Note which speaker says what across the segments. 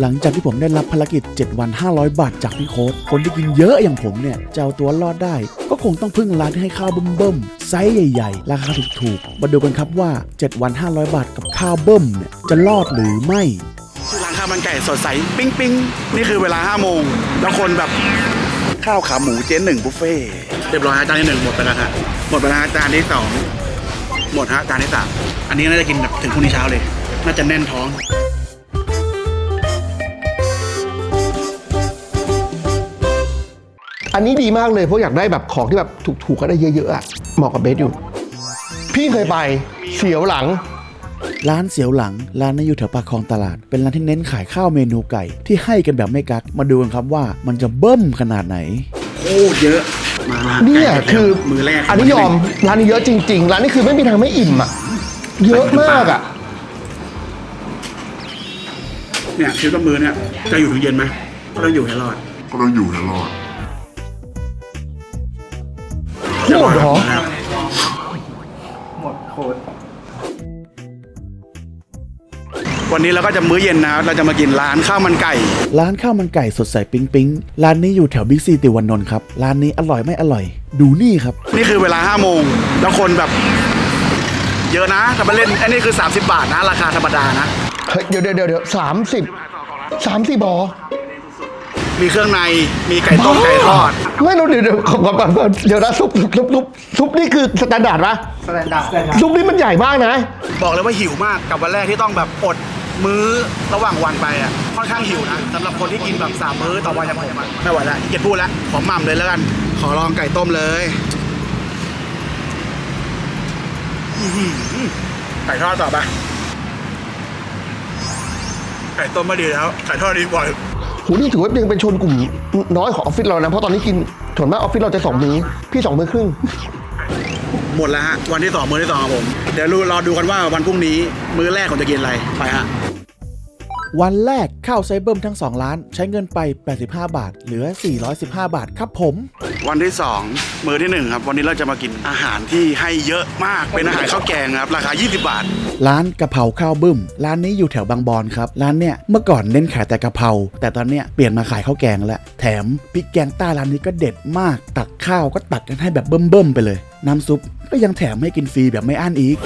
Speaker 1: หลังจากที่ผมได้รับภารกิจ 7 วัน 500 บาทจากพี่โค้ดคนที่กินเยอะอย่างผมเนี่ยจะเอาตัวรอดได้ ก็คงต้องพึ่งร้านที่ให้ข้าวเบิ่มๆไซส์ใหญ่ๆ ราคาถูกๆ มาดูกันครับว่า 7 วัน 500 บาทกับข้าวเบิ่มเนี่ยจะรอดหรือไม่
Speaker 2: ชื่อร้านข้าวมันไก่สดใสปิ้งปิ้งนี่คือเวลา5โมงแล้วคนแบบข้าวขาหมูเจ๊หนึ่งบุฟเฟ่เรียบร้อยฮะจานที่หนึ่งหมดไปแล้วฮะหมดไปแล้วฮะจานที่สองหมดฮะจานที่สามอันนี้น่าจะกินแบบถึงพรุ่งนี้เช้าเลย น่าจะแน่นท้อง
Speaker 3: อันนี้ดีมากเลยเพราะอยากได้แบบของที่แบบถูกๆก็ได้เยอะๆอะเหมาะกับเบสอยู่ พี่เคยไปเสียวหลัง
Speaker 1: ร้านเสียวหลัง ร้านนี้อยู่แถวปากคลองตลาด เป็นร้านที่เน้นขายข้าวเมนูไก่ ที่ให้กันแบบไม่กัก มาดูกันครับว่ามันจะเบิ้มขนาดไหน
Speaker 2: โอ้เยอะ มาละ
Speaker 3: เนี่ย
Speaker 2: ไก่
Speaker 3: คือ
Speaker 2: มือแรก
Speaker 3: อันนี้ยอมร้านนี้เยอะจริง ๆ ร้านนี้คือไม่มีทางไม่อิ่มอะ เยอะมากอะ
Speaker 2: เนี่ยคิดว่ามือเนี่ยจะอยู่ถึงเย็นไหมก็ต้องอยู่ให้รอด
Speaker 4: ก็ต้องอยู่ให้รอด
Speaker 3: โหดเหรอ
Speaker 2: วันนี้เราก็จะมื้อเย็นนะครับเราจะมากินร้านข้าวมันไก่
Speaker 1: ร้านข้าวมันไก่สดใสปิ๊งปิ๊งร้านนี้อยู่แถวบิ๊กซีติวานนท์ครับ ร้านนี้อร่อยไม่อร่อย ดูนี่ครับ
Speaker 2: นี่คือเวลา5โมงแล้วคนแบบ เยอะนะถ้ามาเล่นอันนี้คือ 30 บาทนะ ราคาธรรมดานะ
Speaker 3: เฮ้ยเดี๋ยวเดี๋ยวเดี๋ยวเดี๋ยวสามสิบสามสิบบอ
Speaker 2: มีเครื่องในมีไก่ต้มไก่ทอด
Speaker 3: ไม่รู้เดี๋ยวเดี๋ยวขอก่อนก่อนก่อนเดี๋ยวนะซุปซุปซุปซุปซุปนี่คือสแตนดาร์ดปะสแตนดาร์ดซุปนี่มันใหญ่มากนะ
Speaker 2: บอกเลยว่าหิวมากกับวันแรกที่ต้องแบบอดมื้อระหว่างวันไปอะค่อนข้างหิวนะสำหรับคนที่กินแบบสามมื้อต่อวันอย่างผมอะไม่ไหวละขี้เกียจพูดละขอหม่ำเลยแล้วกัน ขอลองไก่ต้มเลยอื้อหือไก่ทอดต่อไปไก่ต้มมาดีแล้วไก่ทอดดีกว่า
Speaker 3: โหนี่ถือว่ายังเป็นชนกลุ่มน้อยของออฟฟิศเรานะ เพราะตอนนี้กินส่วนมากออฟฟิศเราจะสองมื้อพี่สองมื้อครึ่ง
Speaker 2: หมดแล้วฮะ วันที่สองมื้อที่สองของผม เดี๋ยวรู้รอดูกันว่าวันพรุ่งนี้มื้อแรกผมจะกินอะไร ไปฮะ
Speaker 1: วันแรกข้าวไซเบิ้มทั้ง2ร้าน ใช้เงินไป 85 บาท เหลือ 415 บาทครับผม
Speaker 2: วันที่สองมื้อที่หนึ่งครับ วันนี้เราจะมากินอาหารที่ให้เยอะมากเป็นอาหารข้าวแกงครับ ราคา 20 บาท
Speaker 1: ร้านกะเพราข้าวบึ้ม ร้านนี้อยู่แถวบางบอนครับ ร้านเนี้ยเมื่อก่อนเน้นขายแต่กะเพราแต่ตอนเนี้ยเปลี่ยนมาขายข้าวแกงแล้วแถมพริกแกงใต้ร้านนี้ก็เด็ดมาก ตักข้าวก็ตักกันให้แบบเบิ่มๆไปเลย น้ำซุปก็ยังแถมให้กินฟรีแบบไม่อั้นอีก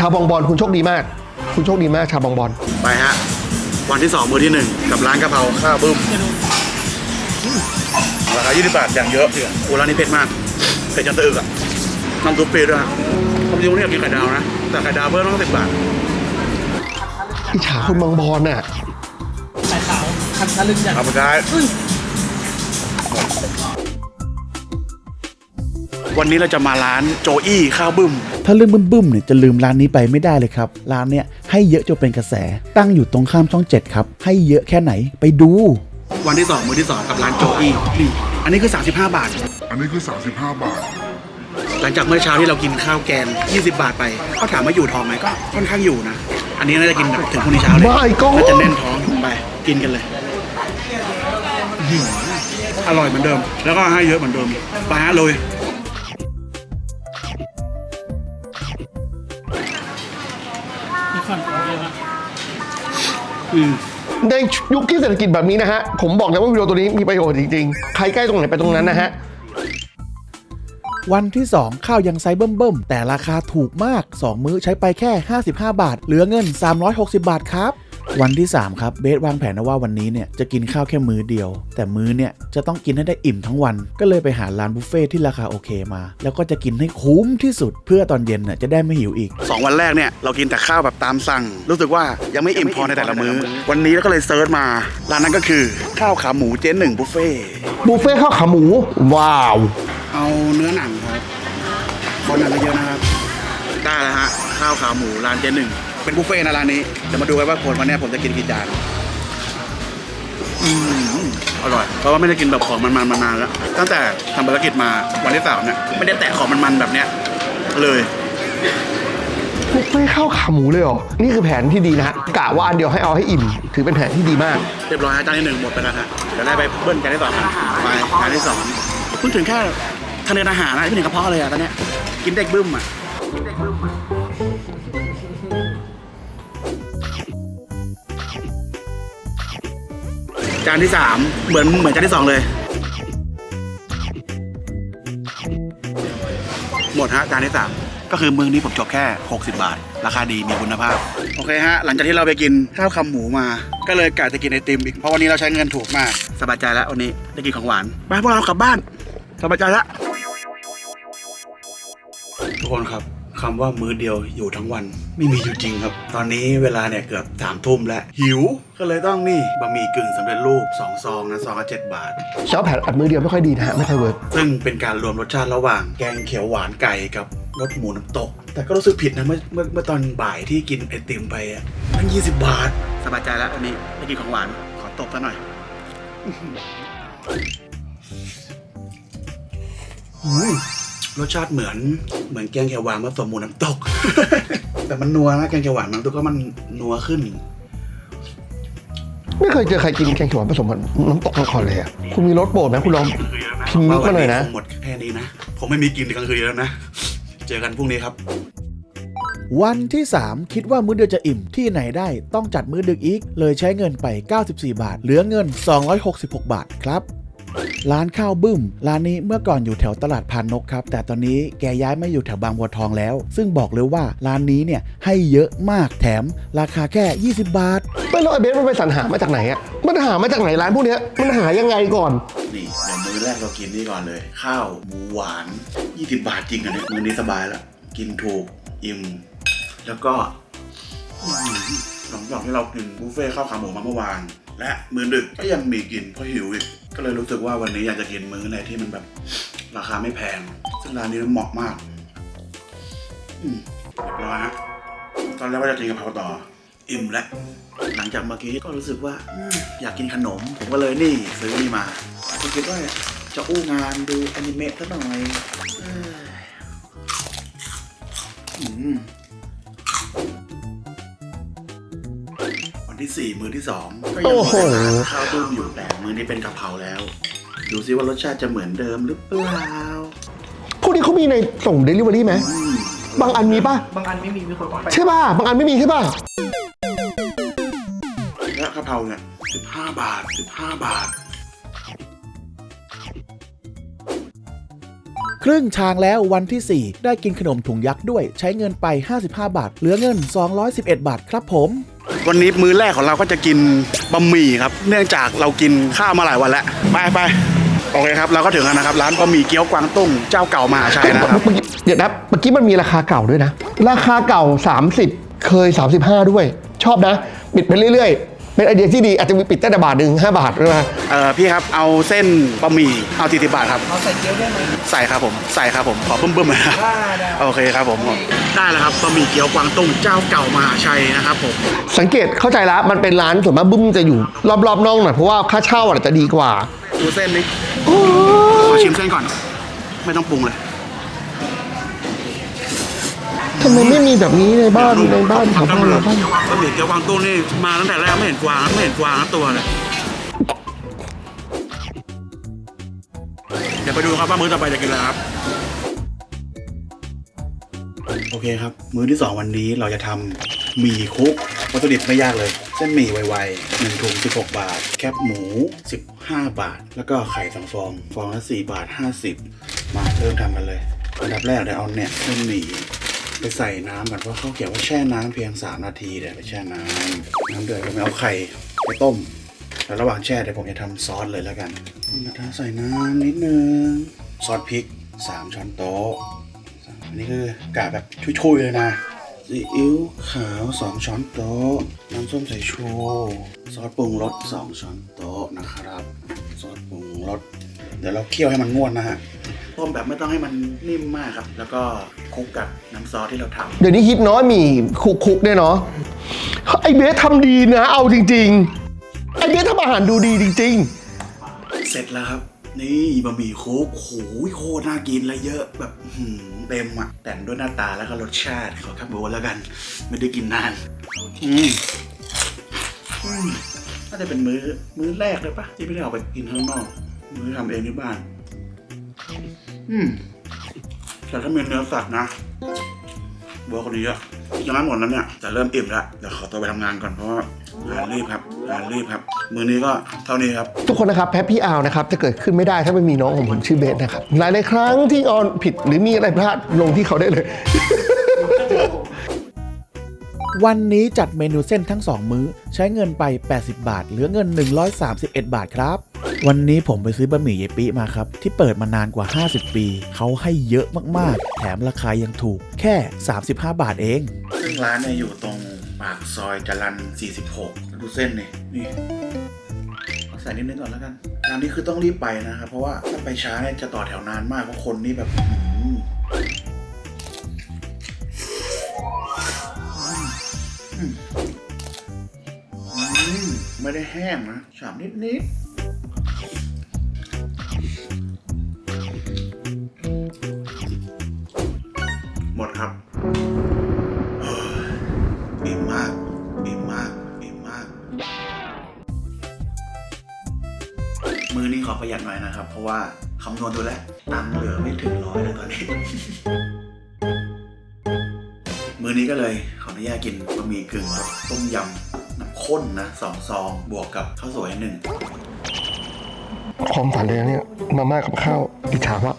Speaker 3: ชาวบองบอลคุณโชคดีมาก คุณโชคดีมากชาวบองบอล
Speaker 2: ไปฮะ วันที่สองมื้อที่หนึ่งกับร้านกะเพราข้าวบึ้มราคา20บาทอย่างเยอะโอ้ร้านนี้เผ็ดมากเผ็ดจนตะอึกอะน้ำซุปฟรีด้วยฮะผมจริงๆวันนี้อยากกินไข่ดาวนะ แต่ไข่ดาวเพิ่มต้องสิบบาท
Speaker 3: อิจฉาคนบางบอลน่ะ
Speaker 2: ขอบคุณครับ วันนี้เราจะมาร้านโจอี้ข้าวบึ้ม
Speaker 1: ถ้าเรื่องบึ้มๆเนี่ยจะลืมร้านนี้ไปไม่ได้เลยครับ ร้านเนี้ยให้เยอะจนเป็นกระแส ตั้งอยู่ตรงข้ามช่อง7ครับ ให้เยอะแค่ไหนไปดู
Speaker 2: วันที่สองมื้อที่สองกับร้านโจอี้นี่อันนี้คือ 35 บาท
Speaker 4: อันนี้คือ 35 บาท
Speaker 2: หลังจากเมื่อเช้าที่เรากินข้าวแกง20 บาทไปเขาถามว่าอยู่ท้องไหมก็ค่อนข้างอยู่นะ อันนี้น่าจะกินแบบถึงพรุ่งนี้เช้าเลย
Speaker 3: My God
Speaker 2: น่าจะแน่นท้องไปกินกันเลยอื้อหืออร่อยเหมือนเดิม แล้วก็ให้เยอะเหมือนเดิมไปฮะเลย
Speaker 3: ในยุคที่เศรษฐกิจแบบนี้นะฮะ ผมบอกเลยว่าวิดีโอตัวนี้มีประโยชน์จริงๆ ใครใกล้ตรงไหนไปตรงนั้นนะฮะ
Speaker 1: วันที่ 2 ข้าวยังไซส์เบิ่มๆ แต่ราคาถูกมาก 2 มื้อใช้ไปแค่ 55 บาท เหลือเงิน 360 บาทครับ วันที่ 3 ครับเบสวางแผนนะว่าวันนี้เนี่ยจะกินข้าวแค่มื้อเดียว แต่มื้อเนี่ยจะต้องกินให้ได้อิ่มทั้งวัน ก็เลยไปหาร้านบุฟเฟ่ที่ราคาโอเคมา แล้วก็จะกินให้คุ้มที่สุด เพื่อตอนเย็นน่ะจะได้ไม่หิวอีก
Speaker 2: สองวันแรกเนี่ยเรากินแต่ข้าวแบบตามสั่ง รู้สึกว่ายังไม่อิ่มพอในแต่ละมื้อ วันนี้เราก็เลยเซิร์ชมาร้านนั้นก็คือข้าวขาหมูเจ๊หนึ่งบุฟเฟ่ต์
Speaker 3: บุฟเฟ่ต์ข้าวขาหมู ว้าว
Speaker 2: เอาเนื้อหนังครับคนอะไรเยอะนะครับ ได้แล้วฮะข้าวขาหมูร้านเจ๊หนึ่ง เป็นบุฟเฟ่ต์นะร้านนี้เดี๋ยวมาดูกันว่าผลวันเนี้ยผมจะกินกี่จานอืมอร่อยเพราะว่าไม่ได้กินแบบของมันๆมานานแล้วตั้งแต่ทำภารกิจมาวันที่สามเนี่ยไม่ได้แตะของมันๆแบบเนี้ยเลย
Speaker 3: บุฟเฟ่ต์ข้าวขาหมูเลยเหรอ นี่คือแผนที่ดีนะฮะกะว่าอันเดียวให้เอาให้อิ่ม ถือเป็นแผนที่ดีมาก
Speaker 2: เรียบร้อยฮะจานที่หนึ่งหมดไปแล้วฮะเดี๋ยวได้ไปเบิ้ลจานที่สองกันไปจานที่สองเพิ่งถึงแค่ทะเลอาหารนะที่หนึ่งกระเพาะเลยอะตอนเนี้ยกินเด็กบึ้มอะ จานที่สามเหมือนเหมือนจานที่สองเลย หมดฮะจานที่สามก็คือมื้อนี้ผมจบแค่ 60 บาท ราคาดีมีคุณภาพ โอเคฮะ หลังจากที่เราไปกินข้าวคำหมูมา ก็เลยกะจะกินไอติมอีก เพราะวันนี้เราใช้เงินถูกมาก สบายใจแล้ววันนี้ได้กินของหวาน ไปพวกเรากลับบ้าน สบายใจแล้วทุกคนครับ คำว่ามื้อเดียวอยู่ทั้งวัน ไม่มีอยู่จริงครับ ตอนนี้เวลาเนี่ยเกือบสามทุ่มแล้ว หิวก็เลยต้องนี่บะหมี่กึ่งสำเร็จรูปสองซองนะซองละเจ็ดบาท
Speaker 3: เช้าแผ่นอัดมือเดียวไม่ค่อยดีนะฮะไม่ค่อยเวิร์ก
Speaker 2: ซึ่งเป็นการรวมรสชาติระหว่างแกงเขียวหวานไก่กับรสหมูน้ำตก แต่ก็รู้สึกผิดนะเมื่อเมื่อเมื่อตอนบ่ายที่กินไอติมไปอะมันยี่สิบบาท สบายใจแล้วอันนี้ได้กินของหวานขอตบซะหน่อยอืม รสชาติเหมือนเหมือนแกงเขียวหวานผสมหมูน้ำตก แต่มันนัวนะแกงเขียวหวานน้ำตกก็มันนัวขึ้น
Speaker 3: ไม่เคยเจอใครกินแกงเขียวหวานผสมกับน้ำตกมาก่อนเลยอะคุณมีรสโปรดไหมคุณลองพิมพ์นิดมาหน่อยนะ
Speaker 2: ผมหมดแค่นี้นะผมไม่มีกินกลางคืนแล้วนะเจอกันพรุ่งนี้ครับ
Speaker 1: วันที่ 3 คิดว่ามื้อเดียวจะอิ่มที่ไหนได้ต้องจัดมื้อดึกอีก เลยใช้เงินไป 94 บาท เหลือเงิน 266 บาทครับ ร้านข้าวบึ้ม ร้านนี้เมื่อก่อนอยู่แถวตลาดพานนกครับ แต่ตอนนี้แกย้ายมาอยู่แถวบางบัวทองแล้ว ซึ่งบอกเลยว่าร้านนี้เนี่ยให้เยอะมากแถมราคาแค่ 20 บาท
Speaker 3: ไม่รู้ไอ้เบสมันไปสรรหามาจากไหนอะมันหามาจากไหนร้านพวกเนี้ยมันหายังไงก่อน
Speaker 2: นี่เดี๋ยวมื้อแรกเรากินนี่ก่อนเลย ข้าวหมูหวาน 20 บาทจริงอันนี้มื้อนี้สบายแล้วกินถูกอิ่มแล้วก็อื้อหือหลังจากที่เรากินบุฟเฟ่ต์ข้าวขาหมูมาเมื่อวาน และมื้อดึกก็ยังมีกินเพราะหิวอีกก็เลยรู้สึกว่าวันนี้อยากจะกินมื้อไหนที่มันแบบ ราคาไม่แพง ซึ่งร้านนี้มันเหมาะมากอืมเรียบร้อยฮะตอนแรกว่าจะกินกะเพราต่อ อิ่มแล้วหลังจากเมื่อกี้ก็รู้สึกว่าอืมอยากกินขนมผมก็เลยนี่ซื้อนี่มาผมคิดว่าจะอู้งานดูอนิเมะสักหน่อยเอ้ยอืม ที่สี่มือที่สองก็ยัง
Speaker 3: โอ้โห
Speaker 2: มีข้าวตุ้มอยู่แต่มือนี้เป็นกะเพราแล้ว ดูซิว่ารสชาติจะเหมือนเดิมหรือเปล่า
Speaker 3: พวกนี้เขามีในส่งเดลิเวอรี่ไหม
Speaker 2: อืม
Speaker 3: บางอันมีป่ะ
Speaker 5: บางอันไม่มีมีคนบอกไป
Speaker 3: ใช่ป่ะบางอันไม่มีใช่ป่ะ
Speaker 2: และกะเพราเนี่ยสิบห้าบาทสิบห้าบาท
Speaker 1: ครึ่งทางแล้ววันที่ 4 ได้กินขนมถุงยักษ์ด้วย ใช้เงินไป 55 บาท เหลือเงิน 211 บาทครับผม
Speaker 2: วันนี้มื้อแรกของเราก็จะกินบะหมี่ครับ เนื่องจากเรากินข้าวมาหลายวันแล้ว ไปไปโอเคครับเราก็ถึงแล้วนะครับ ร้านบะหมี่เกี๊ยวกวางตุ้งเจ้าเก่ามหาชัยนะครับ
Speaker 3: เดี๋ยวนะเมื่อกี้มันมีราคาเก่าด้วยนะ ราคาเก่า 30 เคย 35 ด้วย ชอบนะ บิดไปเรื่อย เป็นไอเดียที่ดีอาจจะมีปิดตั้งแต่บาทหนึ่งห้าบาทด้วยนะ
Speaker 2: เออพี่ครับเอาเส้นบะหมี่เอา40บาทครับ
Speaker 5: เอาใส่เกี๊ยวได้ไหม
Speaker 2: ใส่ครับผมใส่ครับผมขอเบิ่มๆหน่อยครับ
Speaker 5: ได้ได้
Speaker 2: โอเคครับผม ได้แล้วครับบะหมี่เกี๊ยวกวางตุ้งเจ้าเก่ามหาชัยนะครับผม
Speaker 3: สังเกตเข้าใจแล้วมันเป็นร้านส่วนมากบึ้มจะอยู่ รอบๆน่องหน่อยเพราะว่าค่าเช่าอาจจะดีกว่า
Speaker 2: ดูเส้นดิ
Speaker 3: โอ้
Speaker 2: ขอชิมเส้นก่อน ไม่ต้องปรุงเลย
Speaker 3: ทำไมไม่มีแบบนี้ในบ้านในบ้านแถวบ้านเราบ้าง
Speaker 2: บะหมี่เกี๊ยวกวางตุ้งนี่มาตั้งแต่แรกไม่เห็นกวางไม่เห็นกวางทั้งตัวเลยเดี๋ยวไปดูครับว่ามื้อต่อไปจะกินอะไรครับ โอเคครับ มื้อที่ 2 วันนี้เราจะทำหมี่คุกวัตถุดิบไม่ยากเลย เส้นหมี่ไวๆหนึ่งถุง16 บาท แคบหมู 15 บาท แล้วก็ไข่สองฟอง ฟองละ4บาท 50 มาเริ่มทำกันเลยอันดับแรกเดี๋ยวเอาเนี่ยเส้นหมี่ ไปใส่น้ำก่อนเพราะเขาเขียนว่าแช่น้ำเพียง 3 นาทีเดี๋ยวไปแช่น้ำน้ำเดือดผมเอาไข่ไปต้มแล้วระหว่างแช่เดี๋ยวผมจะทำซอสเลยแล้วกันนะคะใส่น้ำนิดนึงซอสพริก 3 ช้อนโต๊ะอันนี้คือกะแบบชุยๆเลยนะซีอิ๊วขาว 2 ช้อนโต๊ะ น้ำส้มสายชู ซอสปรุงรส 2 ช้อนโต๊ะนะครับ ซอสปรุงรส เดี๋ยวเราเคี่ยวให้มันงวดนะฮะ ต้มแบบไม่ต้องให้มันนิ่มมากครับ แล้วก็คลุกกับน้ำซอสที่เราทำ
Speaker 3: เดี๋ยวนี้ฮิตน้อยมีคุกคุกๆเนี่ยเนาะไอเบสทำดีนะ เอาจริง ๆ ไอเบสทำอาหารดูดีจริง
Speaker 2: เสร็จแล้วครับ นี่บะหมี่โค้กโหยโคตรน่ากินเลยเยอะแบบอื้อหือเต็มอะแต่งด้วยหน้าตาแล้วก็รสชาติขอครับโบแล้วกัน ไม่ได้กินนานอืมอืมน่าจะเป็นมื้อมื้อแรกเลยปะที่ไม่ได้ออกไปกินข้างนอก มื้อทำเองที่บ้าน อืมแต่ถ้ามีเนื้อสัตว์นะเบอร์คนนี้เยอะยังไม่หมดแล้วเนี่ยจะเริ่มอิ่มแล้วเดี๋ยวขอตัวไปทำงานก่อนเพราะว่างานรีบครับงานรีบครับมือนี้ก็เท่านี้ครับ
Speaker 3: ทุกคนนะครับแฮปปี้อาวนะครับจะเกิดขึ้นไม่ได้ถ้าไม่มีน้องของผมชื่อเบสนะครับหลายในครั้งที่ออนผิดหรือมีอะไรพลาดลงที่เขาได้เลย
Speaker 1: วันนี้จัดเมนูเส้นทั้ง 2 มื้อ ใช้เงินไป 80 บาท เหลือเงิน 131 บาทครับ วันนี้ผมไปซื้อบะหมี่เยปิมาครับ ที่เปิดมานานกว่า 50 ปี เขาให้เยอะมากๆ แถมราคายังถูกแค่ 35 บาทเอง
Speaker 2: ซึ่งร้านเนี่ยอยู่ตรงปากซอยจรัน 46 ดูเส้นนี่นี่ใส่นิดนึงก่อนแล้วกันร้านนี้คือต้องรีบไปนะครับ เพราะว่าถ้าไปช้าเนี่ยจะต่อแถวนานมากเพราะคนนี่แบบ ไม่ได้แห้งนะฉ่ำนิดนิดหมดครับอิ่มมากอิ่มมากอิ่มมาก มือนี้ขอประหยัดหน่อยนะครับ เพราะว่าคำนวณดูแล้วตังเหลือไม่ถึงร้อยเลยตอนนี้ มือนี้ก็เลย ขออนุญาตกินบะหมี่กึ่งรสต้มยำน้ำข้นนะสองซอง บวกกับข้าวสวยหนึ่ง
Speaker 3: ความฝันเลยนะเนี่ยมาม่ากับข้าวอิจฉามาก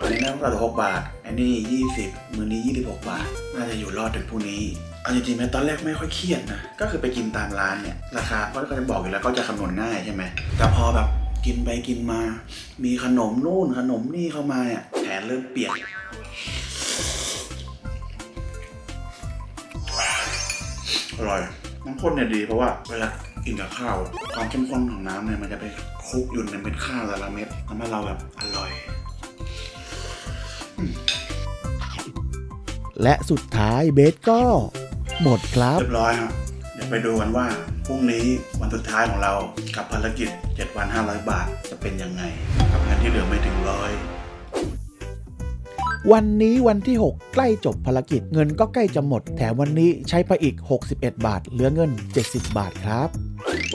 Speaker 2: อันนี้น้ำปลาหกบาท อันนี้ยี่สิบมือนี้ยี่สิบหกบาท น่าจะอยู่รอดถึงพรุ่งนี้เอาจริงๆไหมตอนแรกไม่ค่อยเครียดนะ ก็คือไปกินตามร้านเนี่ยราคาก็จะบอกอยู่แล้วก็จะคำนวณง่ายใช่ไหมแต่พอแบบกินไปกินมา มีขนมนู่นขนมนี่เข้ามาเนี่ยแผนเริ่มเปลี่ยน อร่อย น้ำข้นเนี่ยดีเพราะว่าเวลากินกับข้าว ความเข้มข้นของน้ำเนี่ยมันจะไปคลุกอยู่ในเม็ดข้าวแต่ละเม็ดทำให้เราแบบอร่อย
Speaker 1: และสุดท้ายเบสก็ หมดครับ
Speaker 2: เรียบร้อยครับ เดี๋ยวไปดูกันว่าพรุ่งนี้วันสุดท้ายของเรากับภารกิจ 7 วัน 500 บาทจะเป็นยังไง กับเงินที่เหลือไม่ถึงร้อย
Speaker 1: วันนี้วันที่ 6 ใกล้จบภารกิจ เงินก็ใกล้จะหมด แถมวันนี้ใช้ไปอีก 61 บาท เหลือเงิน 70 บาทครับ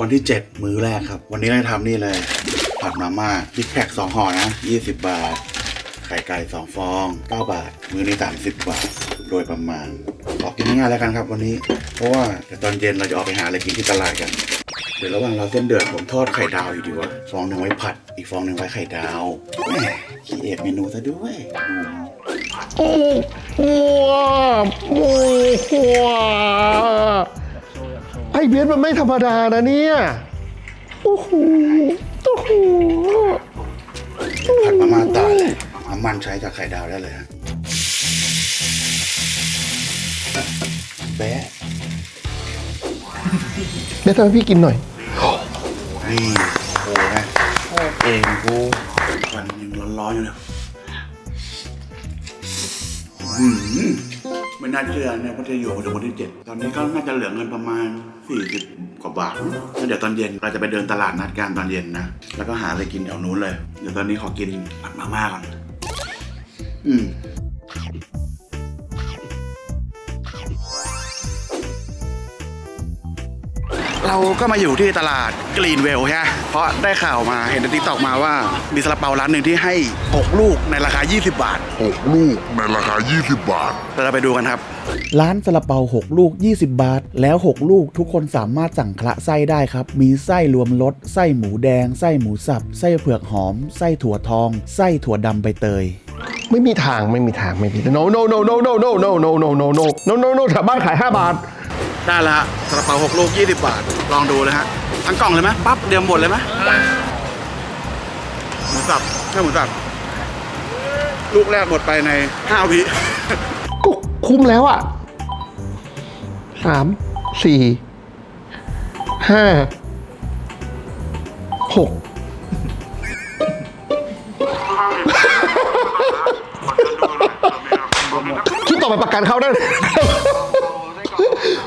Speaker 2: วันที่ 7 มื้อแรกครับ วันนี้เราทำนี่เลยผัดมาม่าพิกแพค2ห่อนะ 20 บาท ไข่ไก่2ฟอง 9 บาท มื้อนี้ 30 บาท โดยประมาณขอกินง่ายๆแล้วกันครับวันนี้ เพราะว่าเดี๋ยวตอนเย็นเราจะออกไปหาอะไรกินที่ตลาดกัน เดี๋ยวระหว่างเราเส้นเดือดผมทอดไข่ดาวอยู่ดีว่าฟองหนึ่งไว้ผัด อีกฟองหนึ่งไว้ไข่ดาวแหมคีเอทเมนูซะด้วย
Speaker 3: โอ้โหโอ้โหไอเบสมันไม่ธรรมดานะเนี่ยโอ้โหโอ้โห
Speaker 2: ผัดมาม่าตาเลยน้ำมันใช้จากไข่ดาวได้เลยฮะแบะ
Speaker 3: เบสทำให้พี่กินหน่อย
Speaker 2: นี่โอ้นะโอ้เองกูวันยังร้อนๆอยู่เลย อืมไม่น่าเชื่อเนี่ยว่าจะอยู่ถึงวันที่เจ็ดตอนนี้ก็น่าจะเหลือเงินประมาณสี่สิบกว่าบาทแล้วเดี๋ยวตอนเย็นเราจะไปเดินตลาดนัดกันตอนเย็นนะ แล้วก็หาอะไรกินแถวนู้นเลย เดี๋ยวตอนนี้ขอกินผัดมาม่าก่อน อืม เราก็มาอยู่ที่ตลาดกรีนเวลใช่ไหมเพราะได้ข่าวมาเห็นในติ๊กตอกมาว่า มีซาลาเปาร้านหนึ่งที่ให้ 6 ลูกในราคา 20 บาท
Speaker 4: 6 ลูกในราคา 20 บาท
Speaker 2: เราจะไปดูกันครับ
Speaker 1: ร้านซาลาเปา 6 ลูก 20 บาท แล้ว 6 ลูกทุกคนสามารถสั่งคละไส้ได้ครับ มีไส้รวมรสไส้หมูแดง ไส้หมูสับ ไส้เผือกหอม ไส้ถั่วทอง ไส้ถั่วดำใบเตย
Speaker 3: ไม่มีทางไม่มีทางไม่มี no no no no no no no no no no no no no no แถวบ้านขาย 5 บาท
Speaker 2: ได้แล้วฮะซาลาเปา6ลูก 20 บาท ลองดูเลยฮะ ทั้งกล่องเลยไหมปั๊บเดียวหมดเลยไหมหมูสับแค่หมูสับลูกแรกหมดไปใน5วิ
Speaker 3: ก็คุ้มแล้วอะสามสี่ห้าหกคิดต่อไปประกันเขาได้เลย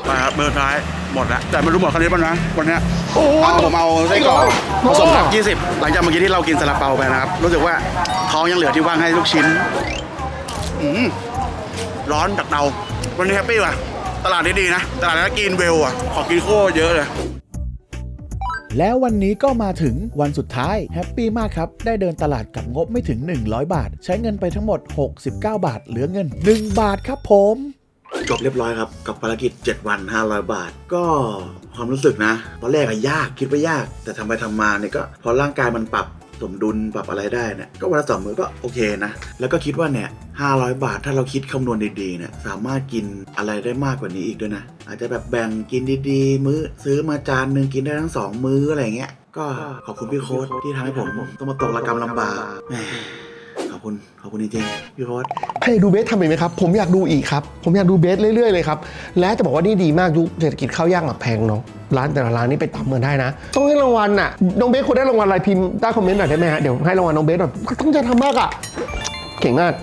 Speaker 2: ไปครับเบอร์ท้ายหมดแล้วแต่ไม่รู้หมดคันนี้ป่ะนะวันเนี้ย
Speaker 3: โอ้ย
Speaker 2: เอาผมเอาไส้กรอก
Speaker 3: โอ้
Speaker 2: ผสมครับ 20 หลังจากเมื่อกี้ที่เรากินซาลาเปาไปนะครับ รู้สึกว่าท้องยังเหลือที่ว่างให้ลูกชิ้นอืมร้อนจากเตาวันนี้แฮปปี้ว่ะ ตลาดนี้ดีนะ ตลาดนี้กินเวลอะ ขอกินโคตรเยอะเลย
Speaker 6: แล้ววันนี้ก็มาถึงวันสุดท้ายแฮปปี้มากครับ ได้เดินตลาดกับงบไม่ถึง 100 บาท ใช้เงินไปทั้งหมด 69 บาท เหลือเงิน 1 บาทครับผม
Speaker 1: จบเรียบร้อยครับ กับภารกิจ 7 วัน 500 บาท ก็ความรู้สึกนะตอนแรกอะยากคิดว่ายาก แต่ทำไปทำมาเนี่ยก็พอร่างกายมันปรับสมดุลปรับอะไรได้เนี่ยก็วันละสองมือก็โอเคนะ แล้วก็คิดว่าเนี่ย500 บาทถ้าเราคิดคำนวณดีๆเนี่ยสามารถกินอะไรได้มากกว่านี้อีกด้วยนะ อาจจะแบบแบ่งกินดีๆ มื้อซื้อมาจานหนึ่งกินได้ทั้งสองมื้ออะไรเงี้ยก็ขอบคุณพี่โค้ดที่ทำให้ผมต้องมาตกระกรรมลำบากแหม คุณ ขอบคุณจริงๆพี่โค้ด
Speaker 3: ให้ดูเบสทำอีกไหมครับ ผมอยากดูอีกครับ ผมอยากดูเบสเรื่อยๆเลยครับ และจะบอกว่านี่ดีมากยุคเศรษฐกิจข้าวยากหมักแพงเนาะ ร้านแต่ละร้านนี่ไปตามเงินได้นะ ต้องให้รางวัลน่ะ น้องเบสควรได้รางวัลอะไรพิมพ์ใต้คอมเมนต์หน่อยได้ไหมฮะ เดี๋ยวให้รางวัลน้องเบสหน่อย ต้องจะทำมากอะ เก่งมาก